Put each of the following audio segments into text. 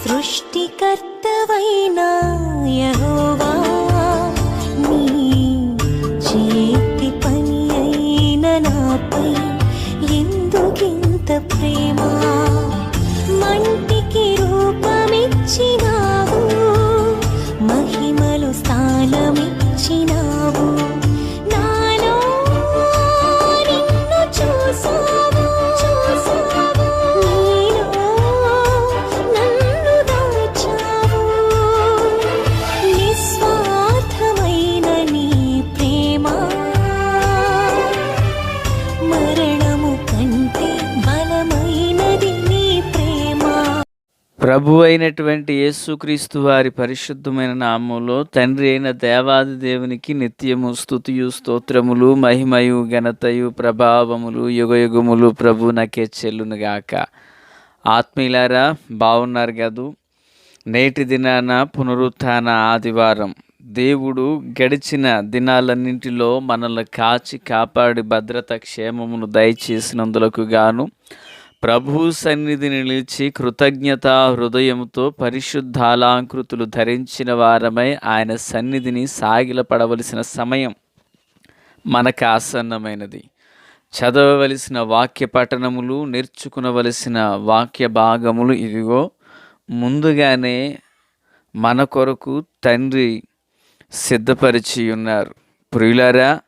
సృష్టికర్తవైనా యహోవా. ప్రభు అయినటువంటి యేసుక్రీస్తు వారి పరిశుద్ధమైన నామంలో తండ్రి అయిన దేవాది దేవునికి నిత్యము స్థుతియు స్తోత్రములు మహిమయు ఘనతయు ప్రభావములు యుగయుగములు ప్రభు నాకే చెల్లునుగాక. ఆత్మీయులారా బాగున్నారు కదూ? నేటి దినాన పునరుత్థాన ఆదివారం. దేవుడు గడిచిన దినాలన్నింటిలో మనల్ని కాచి కాపాడి భద్రత క్షేమమును దయచేసినందులకు గాను ప్రభు సన్నిధిని నిలిచి కృతజ్ఞత హృదయంతో పరిశుద్ధాలాంకృతులు ధరించిన వారమై ఆయన సన్నిధిని సాగిలపడవలసిన సమయం మనకు ఆసన్నమైనది. చదవవలసిన వాక్య పఠనములు నేర్చుకునవలసిన వాక్య భాగములు ఇదిగో ముందుగానే మన కొరకు తండ్రి సిద్ధపరిచి ఉన్నారు ప్రియులారా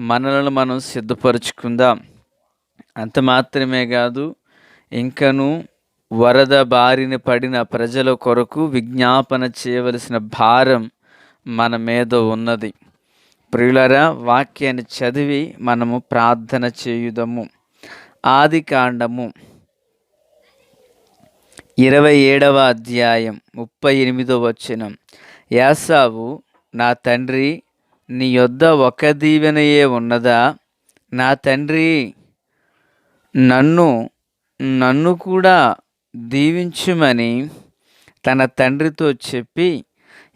మనలను మనం సిద్ధపరచుకుందాం. అంత మాత్రమే కాదు ఇంకను వరద బారిన పడిన ప్రజల కొరకు విజ్ఞాపన చేయవలసిన భారం మన మీద ఉన్నది. ప్రియులరా వాక్యాన్ని చదివి మనము ప్రార్థన చేయుదము. ఆది కాండము ఇరవై ఏడవ అధ్యాయం ముప్పై ఎనిమిదో వచనం. యాసావు నా తండ్రి నీ యొద్ద ఒక దీవెనయే ఉన్నదా? నా తండ్రి నన్ను నన్ను కూడా దీవించుమని తన తండ్రితో చెప్పి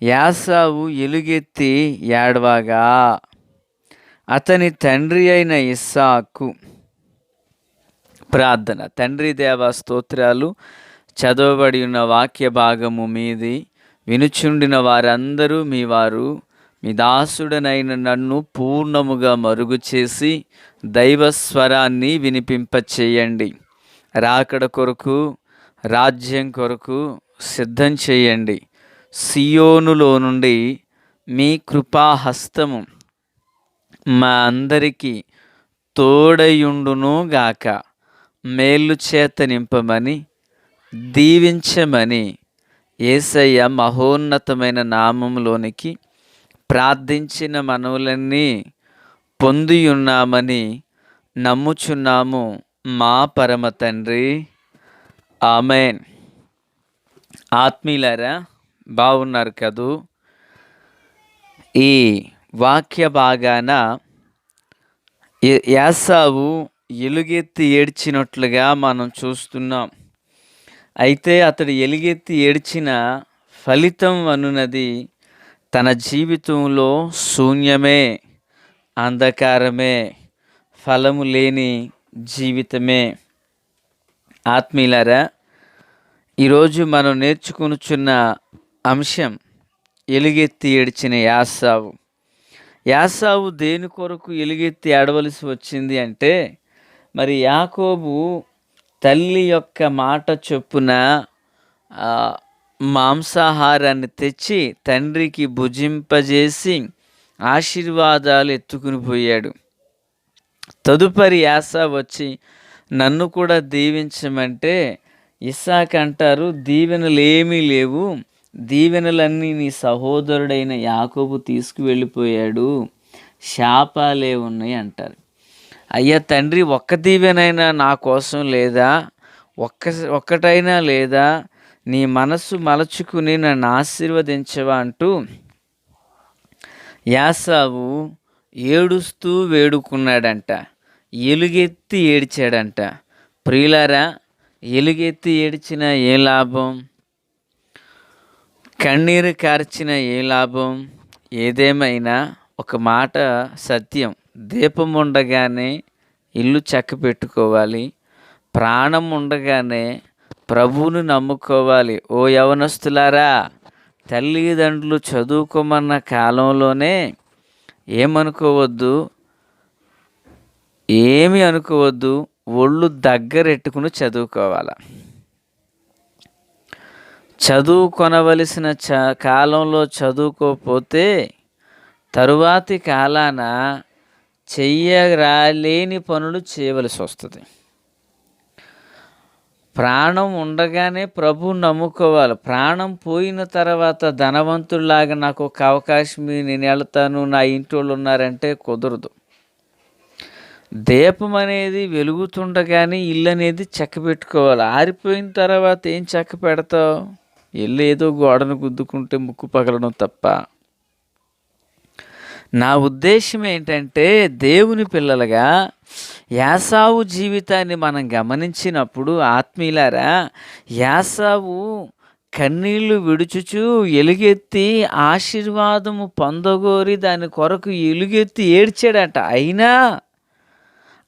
యాసావు ఎలుగెత్తి ఏడవగా అతని తండ్రి అయిన ఇస్సాకు ప్రార్థన. తండ్రి దేవ స్తోత్రాలు చదవబడి ఉన్న వాక్య భాగము మీది వినుచుండిన వారందరూ మీ వారు మీ దాసుడనైన నన్ను పూర్ణముగా మరుగు చేసి దైవస్వరాన్ని వినిపింపచేయండి. రాకడ కొరకు రాజ్యం కొరకు సిద్ధం చేయండి. సియోనులో నుండి మీ కృపాహస్తము మా అందరికీ తోడయుండును గాక. మేలు చేత నింపమని దీవించమని ఏసయ్య మహోన్నతమైన నామంలోనికి ప్రార్థించిన మనవులన్నీ పొందియున్నామని నమ్ముచున్నాము. మా పరమ తండ్రి. ఆమెన్. ఆత్మీయులారా బాగున్నారు కదూ? ఈ వాక్య భాగాన యాసావు ఎలుగెత్తి ఏడ్చినట్లుగా మనం చూస్తున్నాం. అయితే అతడు ఎలుగెత్తి ఏడ్చిన ఫలితం అనున్నది తన జీవితంలో శూన్యమే అంధకారమే ఫలము లేని జీవితమే. ఆత్మీయులారా ఈరోజు మనం నేర్చుకునుచున్న అంశం ఎలుగెత్తి ఏడ్చిన యాసావు. యాసావు దేని కొరకు ఎలుగెత్తి ఏడవలసి వచ్చింది అంటే మరి యాకోబు తల్లి యొక్క మాట చొప్పున మాంసాహారాన్ని తెచ్చి తండ్రికి భుజింపజేసి ఆశీర్వాదాలు ఎత్తుకుని పోయాడు. తదుపరి యాస వచ్చి నన్ను కూడా దీవించమంటే ఇస్సాక్ అంటారు దీవెనలు ఏమీ లేవు దీవెనలన్నీ నీ సహోదరుడైన యాకోబు తీసుకువెళ్ళిపోయాడు శాపాలే ఉన్నాయి అంటారు. అయ్యా తండ్రి ఒక్క దీవెనైనా నా కోసం లేదా? ఒక్క ఒక్కటైనా లేదా? నీ మనస్సు మలచుకుని నన్ను ఆశీర్వదించవా అంటూ యాసావు ఏడుస్తూ వేడుకున్నాడంట. ఎలుగెత్తి ఏడ్చాడంట. ప్రియులారా ఎలుగెత్తి ఏడ్చిన ఏ లాభం? కన్నీరు కార్చిన ఏ లాభం? ఏదేమైనా ఒక మాట సత్యం. దీపం ఉండగానే ఇల్లు చక్క పెట్టుకోవాలి ప్రాణం ఉండగానే ప్రభువును నమ్ముకోవాలి. ఓ యవనస్తులారా తల్లిదండ్రులు చదువుకోమన్న కాలంలోనే ఏమనుకోవద్దు? ఏమి అనుకోవద్దు. ఒళ్ళు దగ్గరెట్టుకుని చదువుకోవాలి. చదువుకొనవలసిన చ కాలంలో చదువుకోకపోతే తరువాతి కాలాన చెయ్యరాలేని పనులు చేయవలసి వస్తుంది ప్రాణం ఉండగానే ప్రభు నమ్ముకోవాలి. ప్రాణం పోయిన తర్వాత ధనవంతుడిలాగా నాకు ఒక అవకాశం నేను వెళ్తాను నా ఇంటి వాళ్ళు ఉన్నారంటే కుదరదు. దీపం అనేది వెలుగుతుండగానే ఇల్లు అనేది చెక్క పెట్టుకోవాలి ఆరిపోయిన తర్వాత ఏం చెక్క పెడతావు? ఇల్లు ఏదో గోడను గుద్దుకుంటే ముక్కు పగలడం తప్ప. నా ఉద్దేశం ఏంటంటే దేవుని పిల్లలుగా యాసావు జీవితాన్ని మనం గమనించినప్పుడు ఆత్మీయులారా యాసావు కన్నీళ్ళు విడుచుచు ఎలుగెత్తి ఆశీర్వాదము పొందగోరి దాని కొరకు ఎలుగెత్తి ఏడ్చాడట. అయినా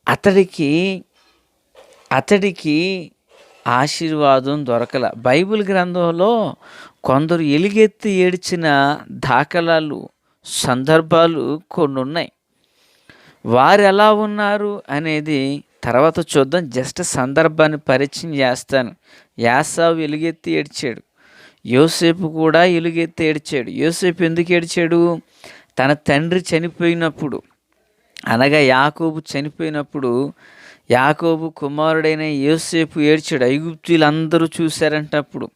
అతడికి అతడికి ఆశీర్వాదం దొరకల. బైబిల్ గ్రంథంలో కొందరు ఎలుగెత్తి ఏడ్చిన దాఖలాలు సందర్భాలు కొన్ని ఉన్నాయి వారు ఎలా ఉన్నారు అనేది తర్వాత చూద్దాం. జస్ట్ సందర్భాన్ని పరిచయం చేస్తాను. యాసావు ఎలుగెత్తి ఏడ్చాడు. యోసేపు కూడా ఎలుగెత్తి ఏడ్చాడు. యోసేపు ఎందుకు ఏడ్చాడు? తన తండ్రి చనిపోయినప్పుడు. అనగా యాకోబు చనిపోయినప్పుడు యాకోబు కుమారుడైన యోసేపు ఏడ్చాడు. ఐగుప్తులందరూ అందరూ చూశారంటప్పుడు.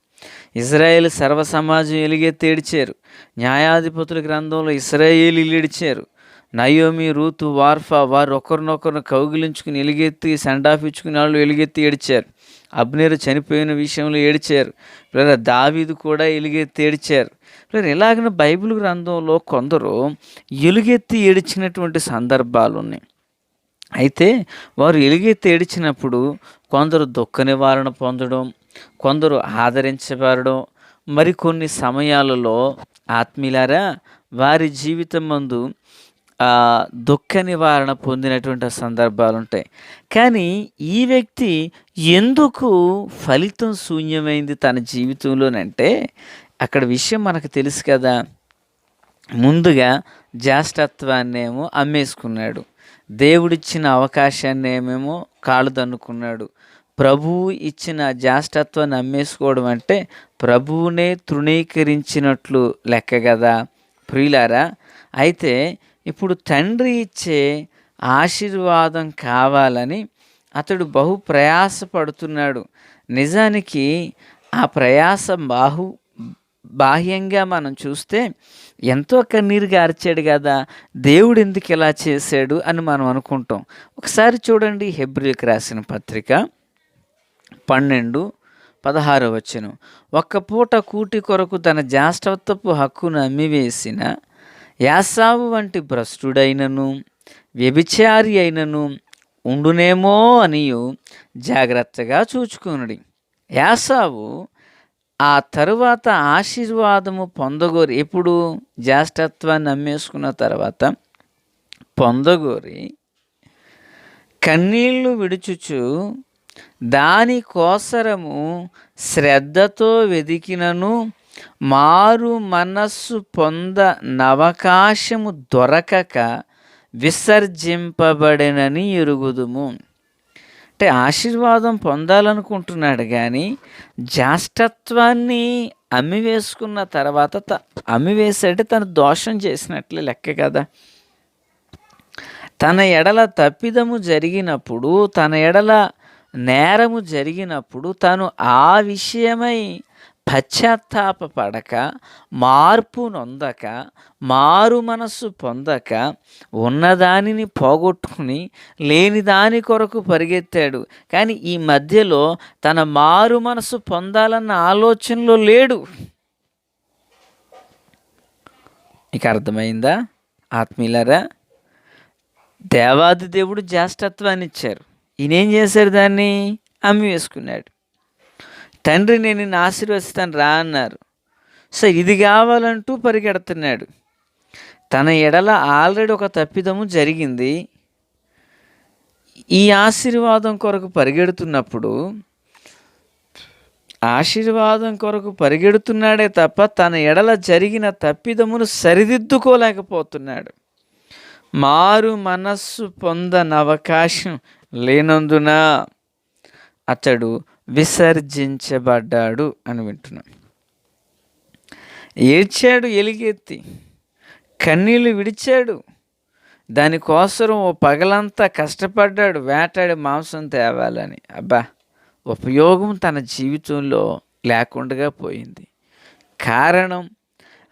ఇజ్రాయేల్ సర్వ సమాజం ఎలుగెత్తి ఏడ్చారు. న్యాయాధిపతుల గ్రంథంలో ఇస్రాయేలీలు ఏడ్చారు. నయోమి రూతు వార్ఫా వారు ఒకరినొకరిని కౌగిలించుకుని ఎలుగెత్తి సెండాఫ్ ఇచ్చుకుని వాళ్ళు ఎలుగెత్తి ఏడిచారు. అబ్నేరు చనిపోయిన విషయంలో ఏడిచారు. లేదా దావీదు కూడా ఎలుగెత్తి ఏడ్చారు. లేదా ఇలాగిన బైబిల్ గ్రంథంలో కొందరు ఎలుగెత్తి ఏడ్చినటువంటి సందర్భాలు ఉన్నాయి అయితే వారు ఎలుగెత్తి ఏడిచినప్పుడు కొందరు దుఃఖ నివారణ పొందడం కొందరు ఆదరించబడడం మరికొన్ని సమయాలలో ఆత్మీయులారా వారి జీవితం మందు దుఃఖ నివారణ పొందినటువంటి సందర్భాలు ఉంటాయి కానీ ఈ వ్యక్తి ఎందుకు ఫలితం శూన్యమైంది తన జీవితంలోనంటే అక్కడ విషయం మనకు తెలుసు కదా. ముందుగా జ్యేష్ఠత్వాన్నేమో అమ్మేసుకున్నాడు. దేవుడిచ్చిన అవకాశాన్ని ఏమేమో కాళ్ళు దన్నుకున్నాడు. ప్రభువు ఇచ్చిన జ్యేష్ఠత్వాన్ని అమ్మేసుకోవడం అంటే ప్రభువునే తృణీకరించినట్లు లెక్క కదా. ప్రియులారా అయితే ఇప్పుడు తండ్రి ఇచ్చే ఆశీర్వాదం కావాలని అతడు బహు ప్రయాసపడుతున్నాడు. నిజానికి ఆ ప్రయాస బాహు బాహ్యంగా మనం చూస్తే ఎంతో కన్నీరు గార్చాడు కదా దేవుడు ఎందుకు ఇలా చేశాడు అని మనం అనుకుంటాం. ఒకసారి చూడండి హెబ్రిల్కి రాసిన పత్రిక పన్నెండు పదహారు వచ్చును ఒక్క పూట కూటి కొరకు తన జాష్టత్వపు హక్కును అమ్మివేసిన యాసావు వంటి భ్రష్టుడైనను వ్యభిచారి అయినను ఉండునేమో అనియు జాగ్రత్తగా చూచుకునుడి. యాసావు ఆ తరువాత ఆశీర్వాదము పొందగోరి ఎప్పుడు? జ్యేష్ఠత్వాన్ని అమ్మేసుకున్న తర్వాత పొందగోరి కన్నీళ్ళు విడుచుచు దాని కోసరము శ్రద్ధతో వెదికినను మారు మనస్సు పొంద నవకాశము దొరకక విసర్జింపబడినని ఎరుగుదుము అంటే ఆశీర్వాదం పొందాలనుకుంటున్నాడు కానీ జాష్టత్వాన్ని అమ్మివేసుకున్న తర్వాత త- అమ్మివేసాడే తను దోషం చేసినట్లే లెక్క కదా. తన ఎడల తప్పిదము జరిగినప్పుడు తన ఎడల నేరము జరిగినప్పుడు తను ఆ విషయమై పశ్చాత్తాపపడక మార్పు నొందక మారు మనస్సు పొందక ఉన్నదానిని పోగొట్టుకుని లేని దాని కొరకు పరిగెత్తాడు. కానీ ఈ మధ్యలో తన మారు మనసు పొందాలన్న ఆలోచనలో లేడు. ఇక అర్థమైందా? ఆత్మీయులరా దేవాది దేవుడు జ్యేష్ఠత్వాన్ని ఇచ్చారు. ఈయనేం చేశారు దాన్ని? అమ్మి వేసుకున్నాడు. తండ్రి నేను నిన్ను ఆశీర్వదిస్తాను రా అన్నారు. సో ఇది కావాలంటూ పరిగెడుతున్నాడు. తన ఎడల ఆల్రెడీ ఒక తప్పిదము జరిగింది. ఈ ఆశీర్వాదం కొరకు పరిగెడుతున్నప్పుడు ఆశీర్వాదం కొరకు పరిగెడుతున్నాడే తప్ప తన ఎడల జరిగిన తప్పిదమును సరిదిద్దుకోలేకపోతున్నాడు. మారు మనస్సు పొందనవకాశం లేనందున అతడు విసర్జించబడ్డాడు అని వింటున్నాం. ఏడ్చాడు ఎలుగెత్తి కన్నీళ్ళు విడిచాడు. దానికోసం ఓ పగలంతా కష్టపడ్డాడు వేటాడి మాంసం తేవాలని. అబ్బా ఉపయోగం తన జీవితంలో లేకుండా పోయింది. కారణం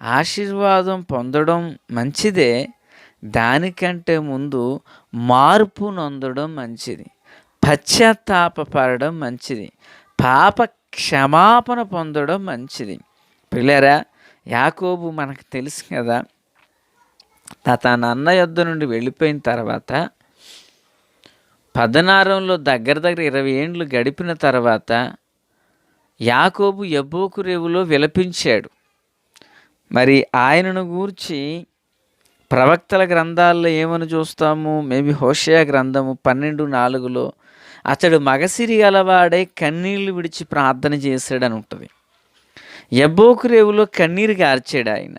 ఆశీర్వాదం పొందడం మంచిదే. దానికంటే ముందు మార్పు నొందడం మంచిది. పశ్చాత్తాపడడం మంచిది. పాప క్షమాపణ పొందడం మంచిది. పిల్లరా యాకోబు మనకు తెలుసు కదా తా- తన అన్న యొద్ద నుండి వెళ్ళిపోయిన తర్వాత పదనారంలో దగ్గర దగ్గర ఇరవై ఏండ్లు గడిపిన తర్వాత యాకోబు ఎబ్బోకు రేవులో విలపించాడు. మరి ఆయనను గూర్చి ప్రవక్తల గ్రంథాల్లో ఏమని చూస్తాము? మేబీ హోషయా గ్రంథము పన్నెండు నాలుగులో అతడు మగసిరి గలవాడే కన్నీళ్ళు విడిచి ప్రార్థన చేశాడని ఉంటుంది. ఎబ్బోకురేవులో కన్నీరు గార్చాడు ఆయన.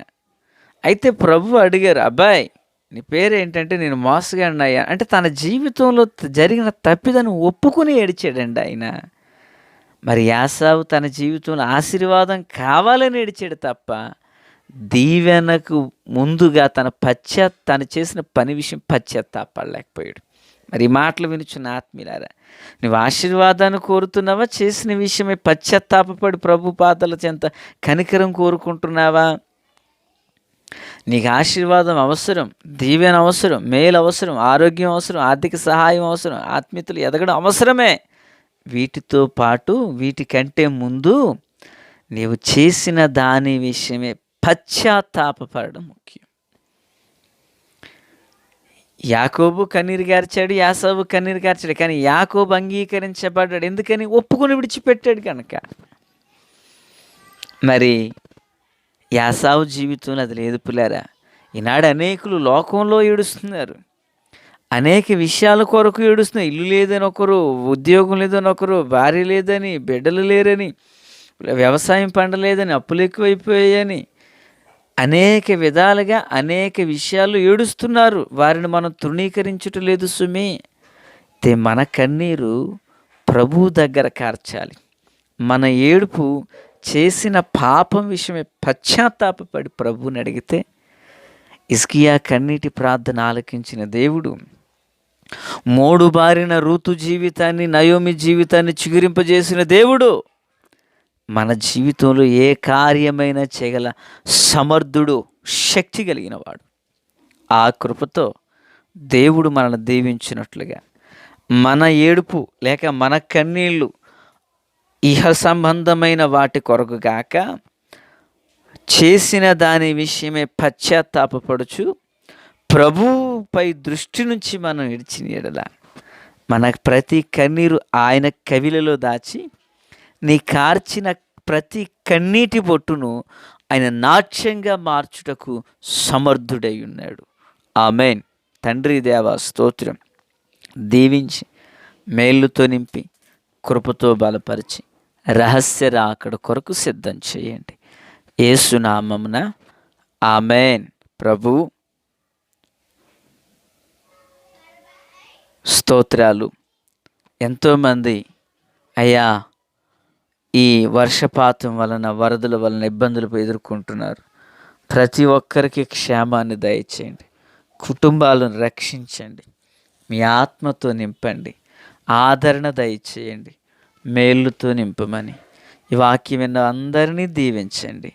అయితే ప్రభు అడిగారు అబ్బాయి నీ పేరు ఏంటంటే నేను మోసగాడిని అయ్యా అంటే తన జీవితంలో జరిగిన తప్పిదని ఒప్పుకుని ఏడిచాడండి ఆయన. మరి యాసావు తన జీవితంలో ఆశీర్వాదం కావాలని ఏడిచాడు తప్ప దీవెనకు ముందుగా తన పశ్చాత్ తను చేసిన పని విషయం పశ్చాత్తాపడలేకపోయాడు. మరి మాటలు వినుచున్న ఆత్మీయులారా నువ్వు ఆశీర్వాదాన్ని కోరుతున్నావా? చేసిన విషయమే పశ్చాత్తాపడి ప్రభు పాదల చెంత కనికరం కోరుకుంటున్నావా? నీకు ఆశీర్వాదం అవసరం దీవెన అవసరం మేలు అవసరం ఆరోగ్యం అవసరం ఆర్థిక సహాయం అవసరం ఆత్మీయతలు ఎదగడం అవసరమే. వీటితో పాటు వీటికంటే ముందు నీవు చేసిన దాని విషయమే పశ్చాత్తాపడడం ముఖ్యం. యాకోబు కన్నీరు గార్చాడు యాసోబు కన్నీరు గార్చాడు కానీ యాకోబు అంగీకరించబడ్డాడు. ఎందుకని? ఒప్పుకొని విడిచిపెట్టాడు కనుక మరి యాసావు జీవితంలో అది లేదు పులారా? ఈనాడు అనేకులు లోకంలో ఏడుస్తున్నారు. అనేక విషయాల కొరకు ఏడుస్తున్నారు. ఇల్లు లేదని ఒకరు ఉద్యోగం లేదని ఒకరు భార్య లేదని బిడ్డలు లేరని వ్యవసాయం పండలేదని అప్పులు ఎక్కువైపోయాయని అనేక విధాలుగా అనేక విషయాలు ఏడుస్తున్నారు. వారిని మనం తృణీకరించుట లేదు సుమి. తే మన కన్నీరు ప్రభు దగ్గర కార్చాలి. మన ఏడుపు చేసిన పాపం విషయమే పశ్చాత్తాపపడి ప్రభువుని అడిగితే ఇస్కియా కన్నీటి ప్రార్థన ఆలకించిన దేవుడు మూడు బారిన ఋతు జీవితాన్ని నయోమి జీవితాన్ని చిగురింపజేసిన దేవుడు మన జీవితంలో ఏ కార్యమైనా చేయగల సమర్థుడు శక్తి కలిగిన వాడు ఆ కృపతో దేవుడు మనల్ని దీవించినట్లుగా. మన ఏడుపు లేక మన కన్నీళ్ళు ఇహ సంబంధమైన వాటి కొరకు గాక చేసిన దాని విషయమే పశ్చాత్తాపపడుచు ప్రభువుపై దృష్టి నుంచి మనం ఇడిచిన ఎడల మన ప్రతి కన్నీరు ఆయన కవిలలో దాచి నీ కార్చిన ప్రతి కన్నీటి బొట్టును ఆయన నాట్యంగా మార్చుటకు సమర్థుడై ఉన్నాడు ఆమెన్. తండ్రి దేవ స్తోత్రం. దీవించి మేళ్ళుతో నింపి కృపతో బలపరిచి రహస్య రాకడ కొరకు సిద్ధం చేయండి. ఏసునామమున ఆమెన్. ప్రభు స్తోత్రాలు. ఎంతోమంది అయ్యా ఈ వర్షపాతం వలన వరదల వలన ఇబ్బందులు ఎదుర్కొంటున్నారు. ప్రతి ఒక్కరికి క్షేమాన్ని దయచేయండి. కుటుంబాలను రక్షించండి. మీ ఆత్మతో నింపండి. ఆదరణ దయచేయండి. మేలుతో నింపమని ఈ వాక్యం విన్న అందరినీ దీవించండి.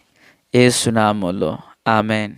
ఏసునామంలో. ఆమెన్.